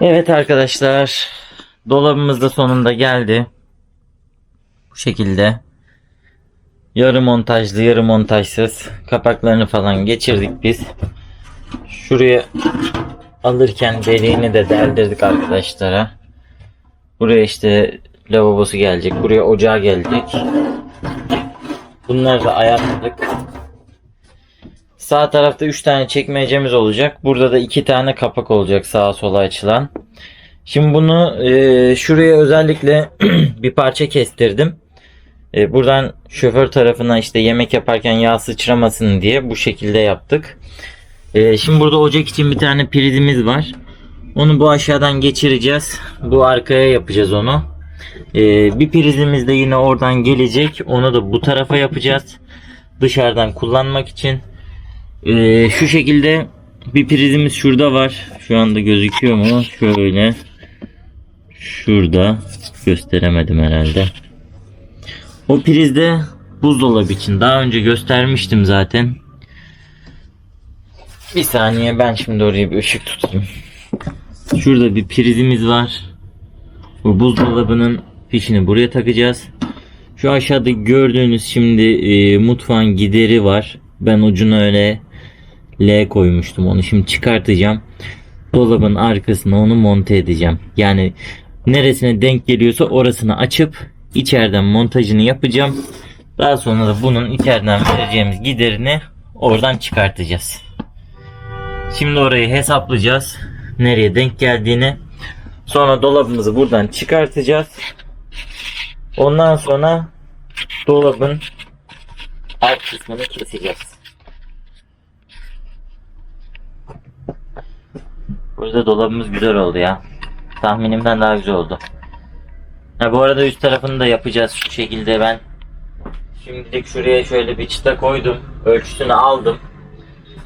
Evet arkadaşlar. Dolabımız da sonunda geldi. Bu şekilde. Yarı montajlı yarı montajsız. Kapaklarını falan geçirdik biz. Şuraya alırken deliğini de deldirdik arkadaşlara. Buraya işte lavabosu gelecek. Buraya ocağı gelecek. Bunları da ayarladık. Sağ tarafta 3 tane çekmecemiz olacak. Burada da 2 tane kapak olacak sağa sola açılan. Şimdi bunu e, şuraya özellikle bir parça kestirdim. E, buradan şoför tarafına işte yemek yaparken yağ sıçramasın diye bu şekilde yaptık. E, şimdi burada ocak için bir tane prizimiz var. Onu bu aşağıdan geçireceğiz. Bu arkaya yapacağız onu. E, bir prizimiz de yine oradan gelecek. Onu da bu tarafa yapacağız. Dışarıdan kullanmak için. Ee, şu şekilde bir prizimiz şurada var. Şu anda gözüküyor mu? Şöyle. Şurada. Gösteremedim herhalde. O prizde buzdolabı için. Daha önce göstermiştim zaten. Bir saniye ben şimdi oraya bir ışık tutayım. Şurada bir prizimiz var. Bu buzdolabının fişini buraya takacağız. Şu aşağıda gördüğünüz şimdi e, mutfağın gideri var. Ben ucuna öyle L koymuştum. Onu şimdi çıkartacağım. Dolabın arkasına onu monte edeceğim. Yani neresine denk geliyorsa orasını açıp içeriden montajını yapacağım. Daha sonra da bunun içeriden vereceğimiz giderini oradan çıkartacağız. Şimdi orayı hesaplayacağız. Nereye denk geldiğini. Sonra dolabımızı buradan çıkartacağız. Ondan sonra dolabın alt kısmını keseceğiz. Burada dolabımız güzel oldu ya. Tahminimden daha güzel oldu. Ha, bu arada üst tarafını da yapacağız şu şekilde ben. Şimdilik şuraya şöyle bir çıta koydum. Ölçüsünü aldım.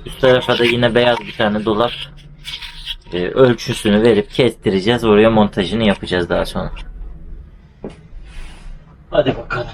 Üst tarafa da yine beyaz bir tane dolap. Ee, ölçüsünü verip kestireceğiz. Oraya montajını yapacağız daha sonra. Hadi bakalım.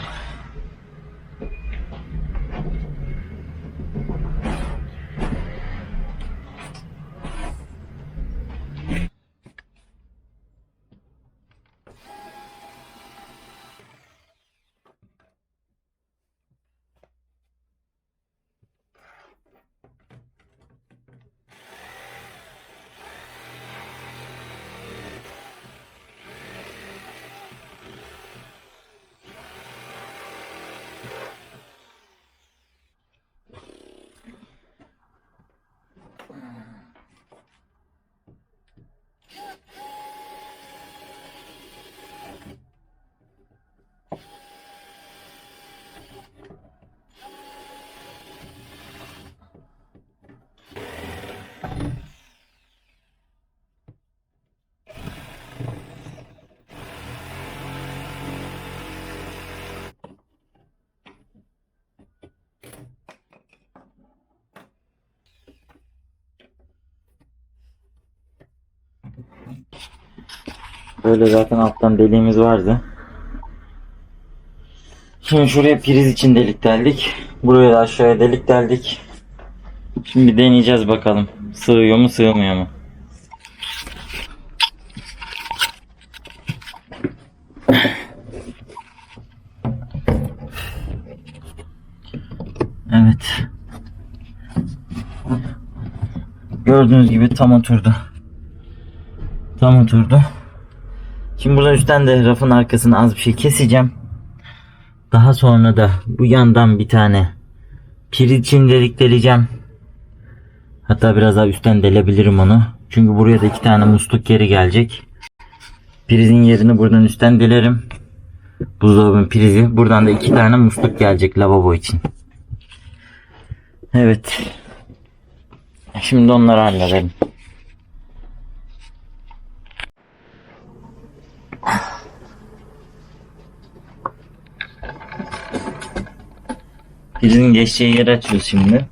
Böyle zaten alttan deliğimiz vardı. Şimdi şuraya priz için delik deldik. Buraya da aşağıya delik deldik. Şimdi deneyeceğiz bakalım. Sığıyor mu sığmıyor mu? Evet. Gördüğünüz gibi tam oturdu. Tam oturdu. Şimdi buradan üstten de rafın arkasını az bir şey keseceğim. Daha sonra da bu yandan bir tane pir için delik deleceğim. Hatta biraz daha üstten delebilirim onu. Çünkü buraya da iki tane musluk yeri gelecek. Prizin yerini buradan üstten delerim. Buzdolabının prizi. Buradan da iki tane musluk gelecek lavabo için. Evet. Şimdi onları halledelim. Pilin geçeceği yeri açıyoruz şimdi.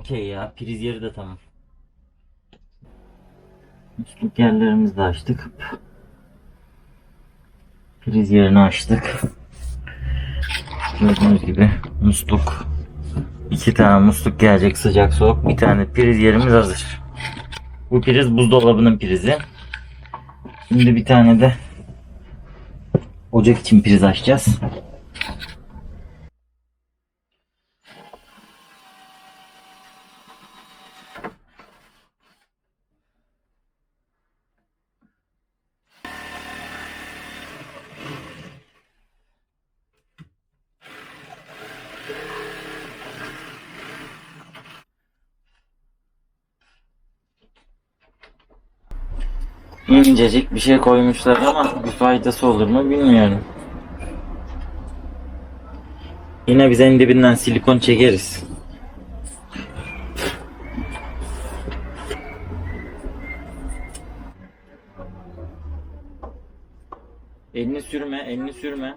Okey ya. Priz yeri de tamam. Musluk yerlerimizi de açtık. Priz yerini açtık. Gördüğünüz gibi musluk. iki tane musluk gelecek sıcak soğuk. Bir tane priz yerimiz hazır. Bu priz buzdolabının prizi. Şimdi bir tane de ocak için priz açacağız. İncecik bir şey koymuşlar ama bir faydası olur mu bilmiyorum. Yine biz en dibinden silikon çekeriz. Elini sürme, elini sürme.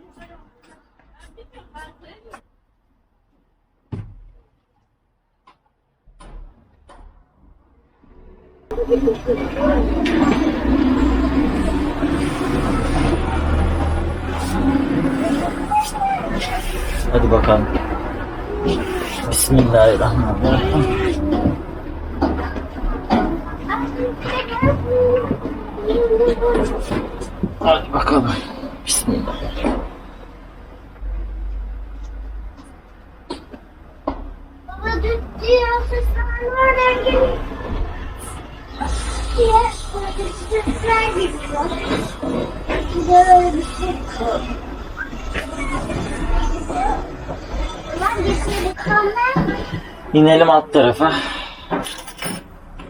Bakalım. Bismillahirrahmanirrahim. Hadi bakalım. Bismillah. Baba diyor sesler oradan geliyor. Diye sesler geliyor. Öyle bir şey koy. İnelim alt tarafa.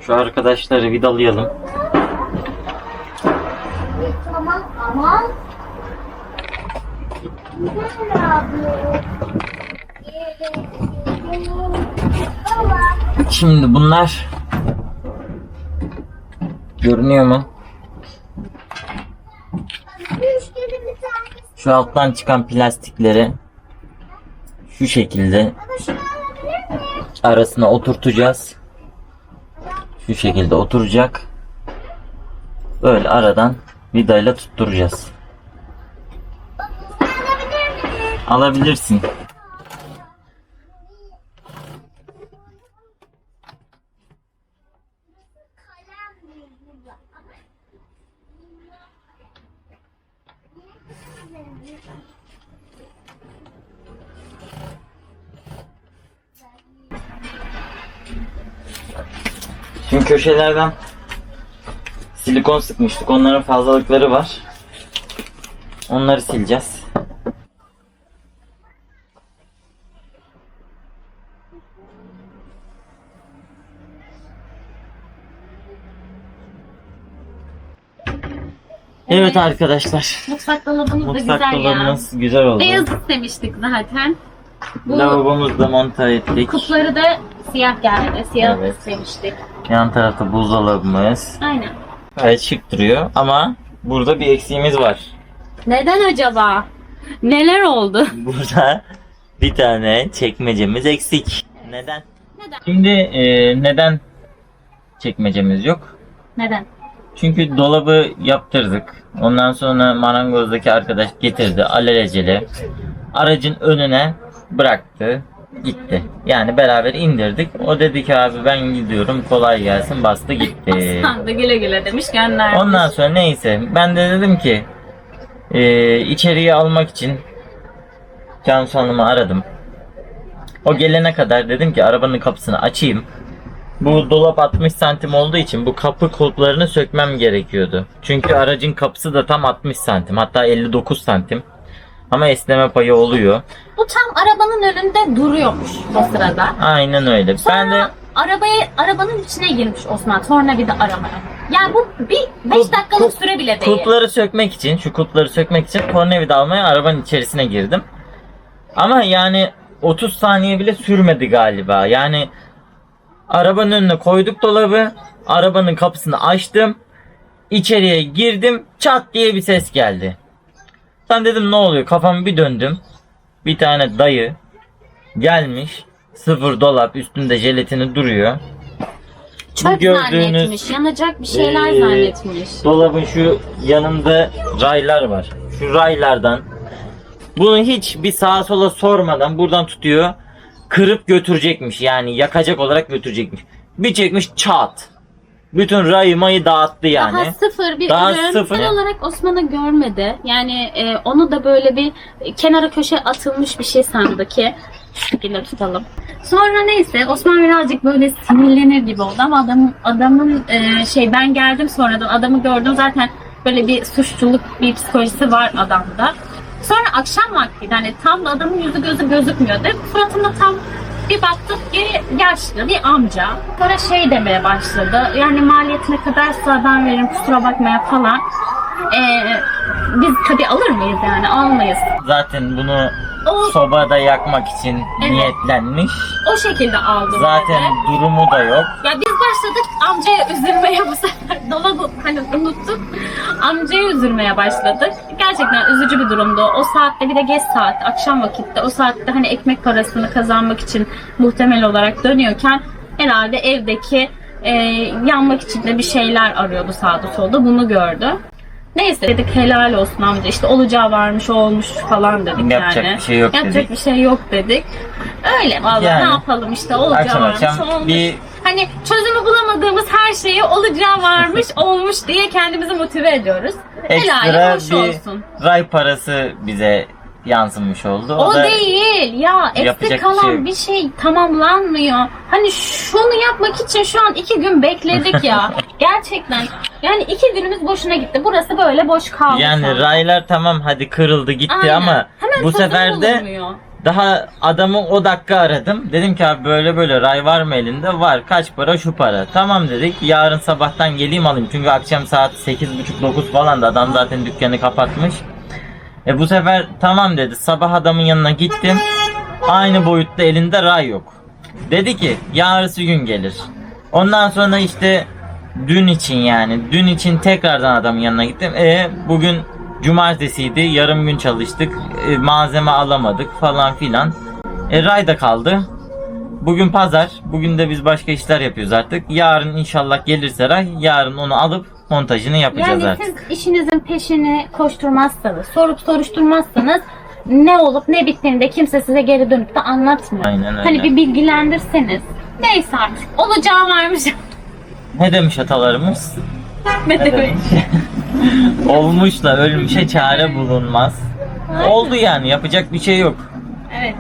Şu arkadaşları vidalayalım. Tamam. Baba. Şimdi bunlar görünüyor mu? Şu alttan çıkan plastikleri şu şekilde arasına oturtacağız. Şu şekilde oturacak. Böyle aradan vidayla tutturacağız. Alabilirsin. Köşelerden silikon sıkmıştık. Onların fazlalıkları var. Onları sileceğiz. Evet arkadaşlar. Mutfak dolabımız da Mutfak güzel ya. güzel oldu. Beyaz istemiştik zaten. Bu Lavabomuzda da monte ettik. kupları da siyah geldi. Siyah Evet. istemiştik. Yan tarafta buzdolabımız. Aynen. Gayet şık duruyor ama burada bir eksiğimiz var. Neden acaba? Neler oldu? Burada bir tane çekmecemiz eksik. Neden? Neden? Şimdi e, neden çekmecemiz yok? Neden? Çünkü dolabı yaptırdık. Ondan sonra marangozdaki arkadaş getirdi alelacele. Aracın önüne bıraktı. Gitti. Yani beraber indirdik. O dedi ki abi ben gidiyorum kolay gelsin bastı gitti. Sen de güle güle demiş göndermiş. Ondan sonra neyse ben de dedim ki e, içeriye almak için Cansu Hanım'ı aradım. O gelene kadar dedim ki arabanın kapısını açayım. Bu dolap 60 santim olduğu için bu kapı kulplarını sökmem gerekiyordu. Çünkü aracın kapısı da tam 60 santim hatta 59 santim. Ama esneme payı oluyor. Bu tam arabanın önünde duruyormuş o sırada. Aynen öyle. Sonra Ben de arabaya, arabanın içine girmiş Osman tornavida aramaya. Yani bu bir 5 Kulp- dakikalık kulp- süre bile değil. Kulpları sökmek için, şu kulpları sökmek için tornavida almaya arabanın içerisine girdim. Ama yani 30 saniye bile sürmedi galiba. Yani arabanın önüne koyduk dolabı, arabanın kapısını açtım, içeriye girdim, çat diye bir ses geldi. Ben dedim ne oluyor? Kafamı bir döndüm. Bir tane dayı gelmiş, Sıfır dolap üstünde jelatini duruyor. Çöp gördüğünüz- zannetmiş, yanacak bir şeyler Ee, zannetmiş. Dolabın şu yanında raylar var. Şu raylardan bunu hiç bir sağa sola sormadan buradan tutuyor. Kırıp götürecekmiş yani yakacak olarak götürecekmiş. Bir çekmiş çat. Bütün rayı mayı dağıttı yani. Daha sıfır bir Daha ürün sıfır ya. olarak Osman'ı görmedi. Yani e, onu da böyle bir kenara köşe atılmış bir şey sandı ki şekilde tutalım. Sonra neyse Osman birazcık böyle sinirlenir gibi oldu ama adam, adamın e, şey ben geldim sonradan adamı gördüm zaten böyle bir suçluluk bir psikolojisi var adamda. Sonra akşam vakti hani tam da adamın yüzü gözü gözükmüyordu. Suratında tam bir baktık ki yaşlı bir amca. Sonra şey demeye başladı. Yani maliyetine kadar sıradan veririm kusura bakmaya falan. Ee, biz tabii alır mıyız yani? Almayız. Zaten bunu O, sobada yakmak için Evet. niyetlenmiş. o şekilde aldım. Zaten dedi. durumu da yok. Ya biz başladık amcaya üzülmeye bu sefer. Dolabı hani unuttuk. Amcaya üzülmeye başladık. Gerçekten üzücü bir durumdu. O saatte bir de geç saat, akşam vakitte o saatte hani ekmek parasını kazanmak için muhtemel olarak dönüyorken herhalde evdeki e, yanmak için de bir şeyler arıyordu sağda solda. Bunu gördü. Neyse dedik helal olsun amca işte olacağı varmış olmuş falan dedik Yapacak yani. bir şey yok Yapacak dedik. bir şey yok dedik. Öyle vallahi Yani, ne yapalım işte olacağı akşam varmış akşam olmuş. bir- Hani çözümü bulamadığımız her şeyi olacağı varmış olmuş diye kendimizi motive ediyoruz. Helal Ekstra hoş bir olsun. ray parası bize yansımış oldu. O, da değil ya eksik bir kalan şey bir şey tamamlanmıyor. Hani şunu yapmak için şu an iki gün bekledik ya. Gerçekten. Yani iki günümüz boşuna gitti. Burası böyle boş kaldı. Yani raylar tamam hadi kırıldı gitti Aynen. ama Hemen bu sefer de bulunmuyor. daha adamı o dakika aradım. Dedim ki abi böyle böyle ray var mı elinde? Var. Kaç para? Şu para. Tamam dedik. Yarın sabahtan geleyim alayım. Çünkü akşam saat 8.30-9 falan da adam zaten dükkanı kapatmış. E bu sefer tamam dedi. Sabah adamın yanına gittim. Aynı boyutta elinde ray yok. Dedi ki yarısı gün gelir. Ondan sonra işte dün için yani dün için tekrardan adamın yanına gittim. E bugün cumartesiydi. Yarım gün çalıştık. E, malzeme alamadık falan filan. E ray da kaldı. Bugün pazar. Bugün de biz başka işler yapıyoruz artık. Yarın inşallah gelirse ray. Yarın onu alıp montajını yapacağız Yani artık. siz işinizin peşini koşturmazsanız, sorup soruşturmazsanız ne olup ne bittiğini de kimse size geri dönüp de anlatmıyor. Aynen öyle. Hani bir bilgilendirseniz. Neyse artık. Olacağı varmış. Ne demiş atalarımız? ne demek? Olmuşla ölmüşe çare bulunmaz. Oldu yani yapacak bir şey yok. Evet.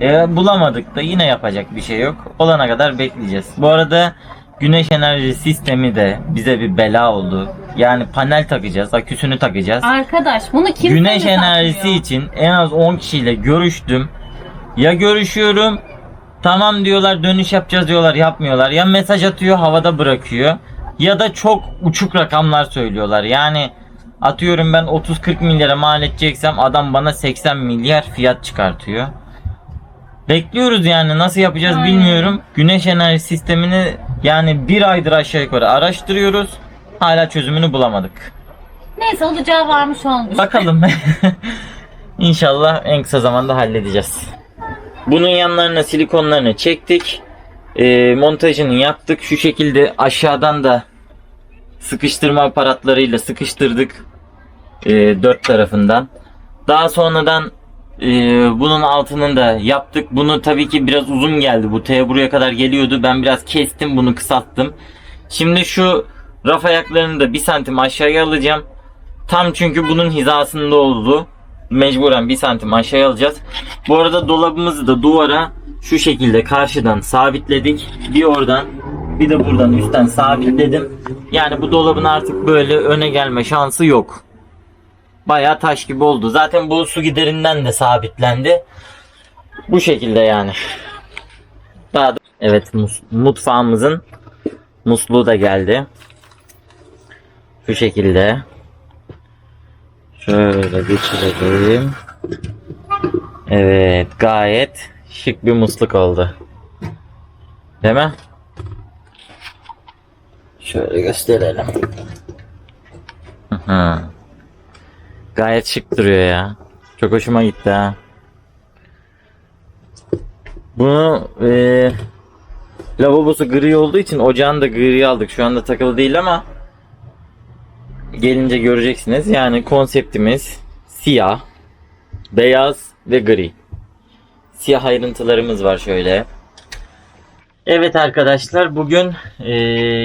E, bulamadık da yine yapacak bir şey yok. Olana kadar bekleyeceğiz. Bu arada güneş enerji sistemi de bize bir bela oldu. Yani panel takacağız, aküsünü takacağız. Arkadaş bunu kimse Güneş enerjisi için en az 10 kişiyle görüştüm. Ya görüşüyorum tamam diyorlar dönüş yapacağız diyorlar yapmıyorlar. Ya mesaj atıyor havada bırakıyor. Ya da çok uçuk rakamlar söylüyorlar. Yani atıyorum ben 30-40 milyara mal edeceksem adam bana 80 milyar fiyat çıkartıyor. Bekliyoruz yani nasıl yapacağız Aynen. bilmiyorum. Güneş enerji sistemini yani bir aydır aşağı yukarı araştırıyoruz. Hala çözümünü bulamadık. Neyse olacağı varmış olmuş. Bakalım. İnşallah en kısa zamanda halledeceğiz. Bunun yanlarına silikonlarını çektik. Ee, montajını yaptık. Şu şekilde aşağıdan da sıkıştırma aparatlarıyla sıkıştırdık. Ee, dört tarafından. Daha sonradan e, bunun altının da yaptık. Bunu tabii ki biraz uzun geldi. Bu T buraya kadar geliyordu. Ben biraz kestim bunu kısalttım. Şimdi şu raf ayaklarını da bir santim aşağıya alacağım. Tam çünkü bunun hizasında oldu. Mecburen bir santim aşağıya alacağız. Bu arada dolabımızı da duvara şu şekilde karşıdan sabitledik. Bir oradan bir de buradan üstten sabitledim. Yani bu dolabın artık böyle öne gelme şansı yok. Bayağı taş gibi oldu. Zaten bu su giderinden de sabitlendi. Bu şekilde yani. Daha da... Evet mutfağımızın musluğu da geldi. Şu şekilde. Şöyle geçirelim. Evet gayet şık bir musluk oldu. Değil mi? Şöyle gösterelim. Hı hı. Gayet şık duruyor ya. Çok hoşuma gitti ha. Bu Bunu e, lavabosu gri olduğu için ocağını da gri aldık. Şu anda takılı değil ama gelince göreceksiniz. Yani konseptimiz siyah, beyaz ve gri. Siyah ayrıntılarımız var şöyle. Evet arkadaşlar bugün e,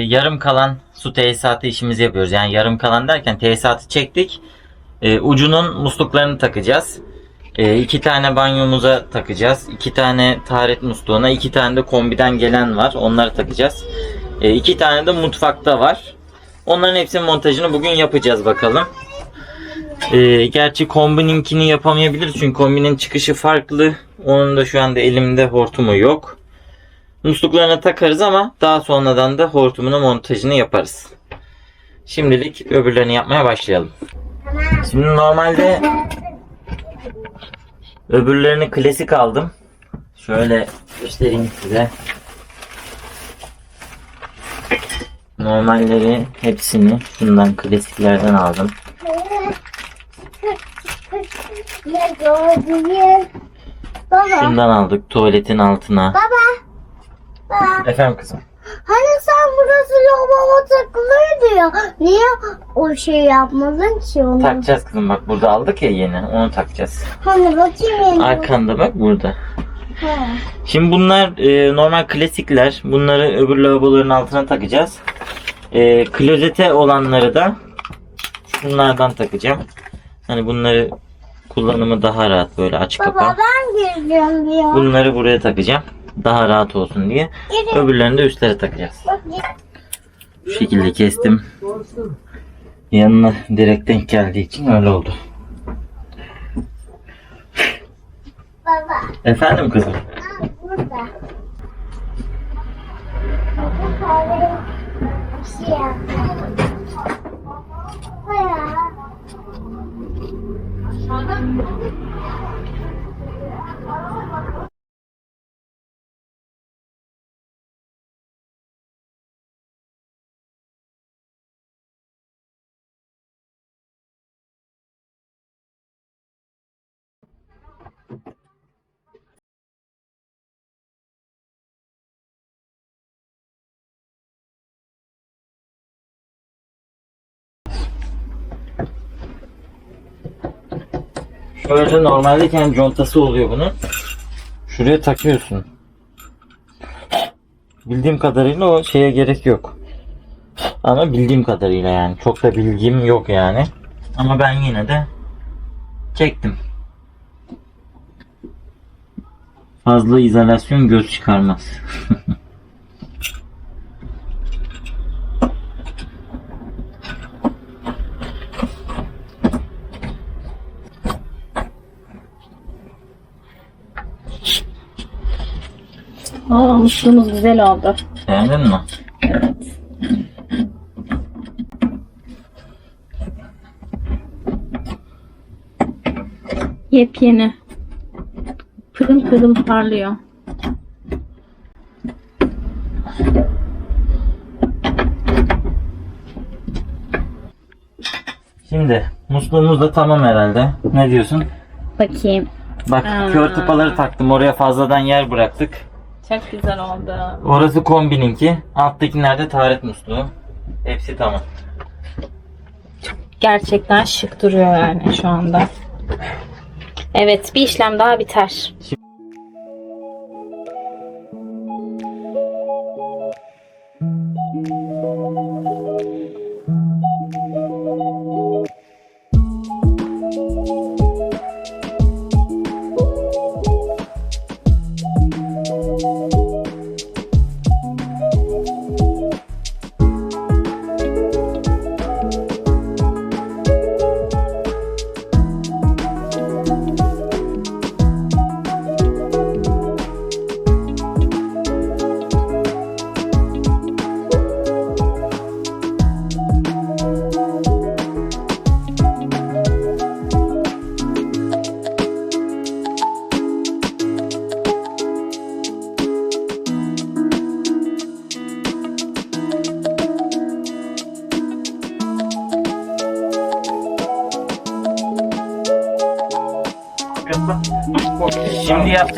yarım kalan su tesisatı işimizi yapıyoruz. Yani yarım kalan derken tesisatı çektik. E, ucunun musluklarını takacağız. E, iki tane banyomuza takacağız. iki tane taharet musluğuna, iki tane de kombiden gelen var. Onları takacağız. E, iki tane de mutfakta var. Onların hepsinin montajını bugün yapacağız bakalım. E, gerçi kombininkini yapamayabiliriz çünkü kombinin çıkışı farklı. Onun da şu anda elimde hortumu yok. Musluklarına takarız ama daha sonradan da hortumunu montajını yaparız. Şimdilik öbürlerini yapmaya başlayalım. Şimdi normalde öbürlerini klasik aldım. Şöyle göstereyim size. Normalleri hepsini şundan klasiklerden aldım. Baba. Şundan aldık tuvaletin altına. Baba. Baba. Efendim kızım. Hani sen burası lavabo takılıydı ya. Niye o şey yapmadın ki onu? Takacağız kızım bak burada aldık ya yeni onu takacağız. Hani bakayım yeni. Arkanda bak burada. Ha. Şimdi bunlar e, normal klasikler. Bunları öbür lavaboların altına takacağız. E, klozete olanları da şunlardan takacağım. Hani bunları kullanımı daha rahat böyle aç Baba kapa. ben gireceğim ya. Bunları buraya takacağım. Daha rahat olsun diye. Öbürlerini de üstlere takacağız. Bu şekilde kestim. Yanına direkt denk geldiği için öyle oldu. Baba. Efendim kızım. Ha, burada. Şöyle normalde kendi contası oluyor bunun. Şuraya takıyorsun. Bildiğim kadarıyla o şeye gerek yok. Ama bildiğim kadarıyla yani. Çok da bilgim yok yani. Ama ben yine de çektim. Fazla izolasyon göz çıkarmaz. Aa, musluğumuz güzel oldu. Beğendin mi? Yepyeni. Pırıl pırıl parlıyor. Şimdi musluğumuz da tamam herhalde. Ne diyorsun? Bakayım. Bak Aa. kör tıpaları taktım. Oraya fazladan yer bıraktık. Çok güzel oldu. Orası kombininki. Alttakiler de taharet musluğu. Hepsi tamam. Gerçekten şık duruyor yani şu anda. Evet bir işlem daha biter. Şimdi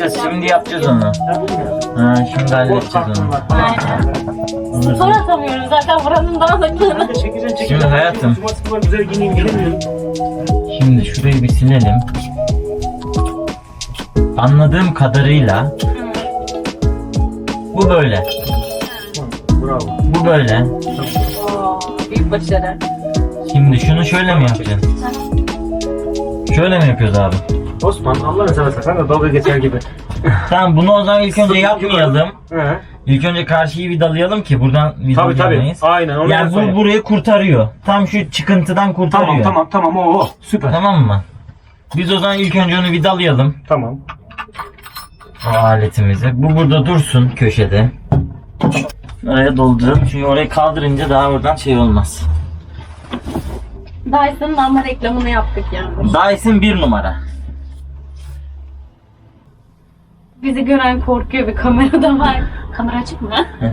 yapacağız, şimdi yapacağız onu. Ha, şimdi halledeceğiz onu. Aynen. Spor atamıyorum zaten buranın dağınıklığını. Çekeceksin çekeceksin. Şimdi hayatım. Şimdi şurayı bir silelim. Anladığım kadarıyla bu böyle. Bravo. Bu böyle. Oo, büyük başarı. Şimdi şunu şöyle mi yapacağız? Şöyle mi yapıyoruz abi? Osman Allah'ını seversen sen de dalga geçer gibi. Tamam bunu o zaman ilk önce yapmayalım. He. İlk önce karşıyı vidalayalım ki buradan Tabii tabii. vidalayamayız. Aynen onu Yani yani bu burayı kurtarıyor. Tam şu çıkıntıdan kurtarıyor. Tamam tamam tamam o o. Süper. Tamam mı? Biz o zaman ilk önce onu vidalayalım. Tamam. O aletimizi. Bu burada dursun köşede. Oraya dolduralım. Çünkü orayı kaldırınca daha oradan şey olmaz. Dyson'ın ama reklamını yaptık yani. Dyson bir numara. Bizi gören korkuyor bir kamerada var. Kamera açık mı?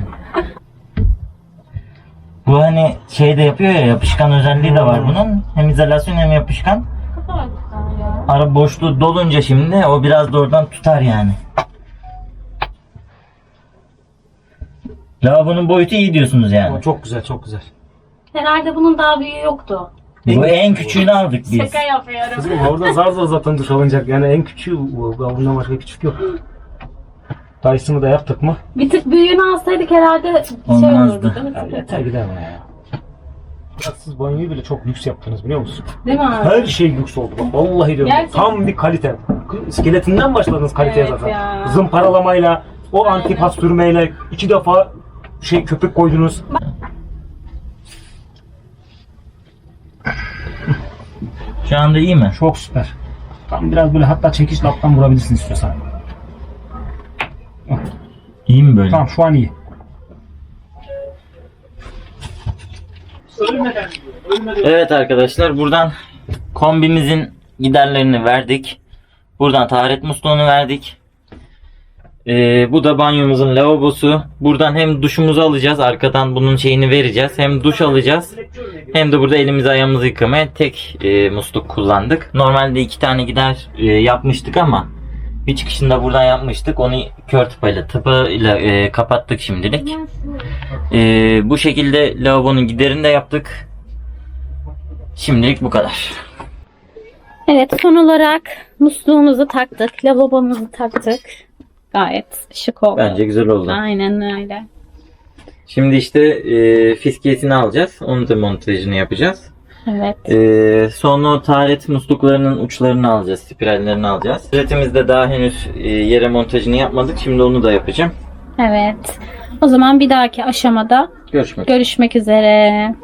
Bu hani şey de yapıyor ya yapışkan özelliği de var bunun. Hem izolasyon hem yapışkan. Ne kadar güzel ya. Ara boşluğu dolunca şimdi o biraz da oradan tutar yani. Lavabonun boyutu iyi diyorsunuz yani. O çok güzel çok güzel. Herhalde bunun daha büyüğü yoktu. Bu en küçüğünü aldık biz. Şaka yapıyorum. Kızım orada zar zor zaten duş alınacak. Yani en küçüğü bu. Bundan başka küçük yok. Dyson'ı da yaptık mı? Bir tık büyüğünü alsaydık herhalde şey olurdu değil mi? Ya yeter gider mi ya? Ya Siz banyoyu bile çok lüks yaptınız biliyor musun? Değil mi abi? Her şey lüks oldu bak. Vallahi diyorum. Gerçekten. Tam bir kalite. İskeletinden başladınız kaliteye Evet zaten. ya. Zımparalamayla, o antipas sürmeyle iki defa şey köpük koydunuz. Şu anda iyi mi? Çok süper. Tam biraz böyle hatta çekiş laptan vurabilirsin istiyorsan. İyi mi böyle? Tamam şu an iyi. Evet arkadaşlar buradan kombimizin giderlerini verdik. Buradan taharet musluğunu verdik. Ee, bu da banyomuzun lavabosu. Buradan hem duşumuzu alacağız. Arkadan bunun şeyini vereceğiz. Hem duş alacağız. Hem de burada elimizi ayağımızı yıkamaya tek e, musluk kullandık. Normalde iki tane gider e, yapmıştık ama bir çıkışında buradan yapmıştık. Onu kör tıpayla tıpayla e, kapattık şimdilik. E, bu şekilde lavabonun giderini de yaptık. Şimdilik bu kadar. Evet son olarak musluğumuzu taktık. Lavabomuzu taktık. Gayet şık oldu. Bence güzel oldu. Aynen öyle. Şimdi işte e, fiskiyesini alacağız. Onu da montajını yapacağız. Evet. E, sonra o taharet musluklarının uçlarını alacağız. Spirallerini alacağız. Üretimizde daha henüz e, yere montajını yapmadık. Şimdi onu da yapacağım. Evet. O zaman bir dahaki aşamada Görüşmek üzere. görüşmek üzere.